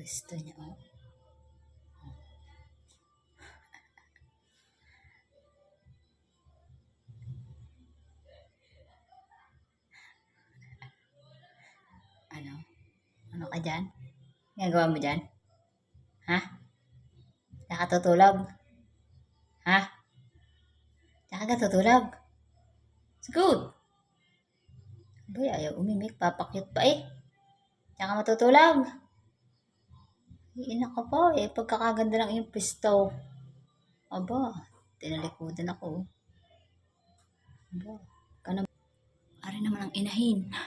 Pwesto niya, oh. Ano? Ano ka dyan? Ginagawa mo dyan? Ha? Nakatutulog? Ha? Tsaka ka tutulog? Good. Boy, ayaw umimik. Papakyut pa eh. Tsaka matutulog. Iinak ka pa eh. Pagkakaganda ng iyong pisto. Aba, tinalikudan ako. Aba, ka na. Ari naman ang inahin.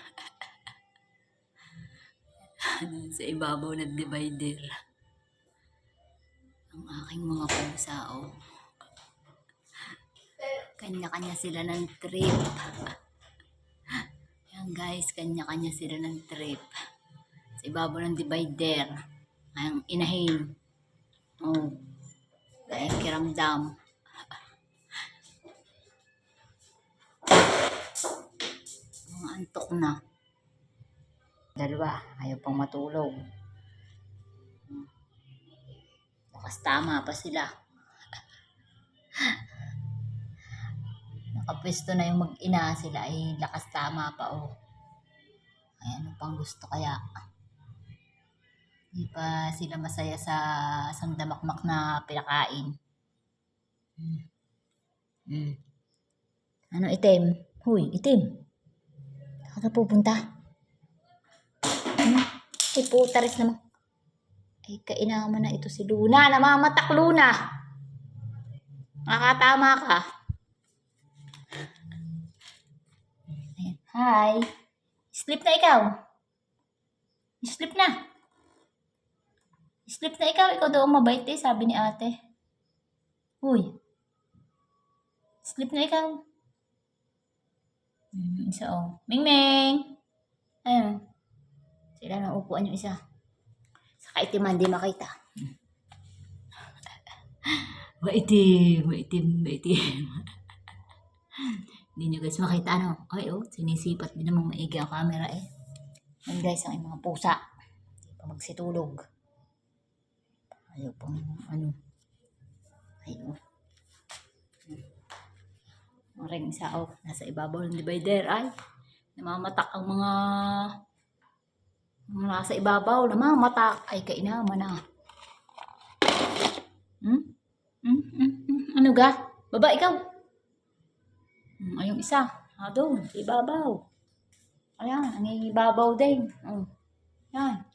sa ibabaw ng divider. Ang aking mga pusa, oh. Kanya-kanya sila ng trip. Yan guys, kanya-kanya sila ng trip. Sa ibabaw ng divider. Ang inahin. Oh. Kaya kiramdam. Mga antok na. Dalawa, ayaw pang matulog. Lakas tama pa sila. Nakapwesto na yung mag-ina sila ay lakas tama pa oh. Ay ano pang gusto kaya? Di pa sila masaya sa sandamakmak na pinakain. Hmm. Hmm. Ano itim? Huy, itim. Saan ka pupunta? Hmm? Putaris naman. Ay, kainaman na ito si Luna. Namamatak, Luna. Nakatama ka. Hi. Sleep na ikaw. Sleep na. Sleep na ikaw. Ikaw daw ang mabait eh, sabi ni ate. Uy. Sleep na ikaw. Hmm, isa oh. Ming Ming. Ayun. Sila na upuan yung isa. Sa kaitiman, di makita. Maitim, maitim, maitim. Hindi nyo guys makita ano. Ay oh, sinisipat din namang maigi ang camera eh. Yan guys, ang mga pusa. Hindi pa magsitulog. Ayaw pang ano. Ay oh. Ang ring isa oh, nasa ibabaw ng divider. Ay, namamatak ang mga nasa ibabaw. Namamatak. Ay, kainama na. Hmm? Hmm? Hmm? Hmm? Ano ga? Baba, ikaw. Hmm, ayong isa. Ah, doon. Ibabaw. Ayan, ang ibabaw din. Oh. Yan.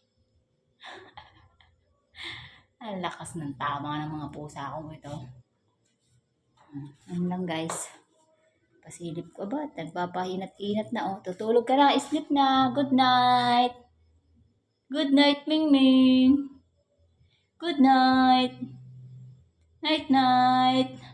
Ang lakas ng tama ng mga pusa ko ito. Ano lang guys. Pasilip ko ba? Nagpapahinat-inat na oh. Tutulog ka na. Sleep na. Good night. Good night, Ming Ming. Good night. Night night.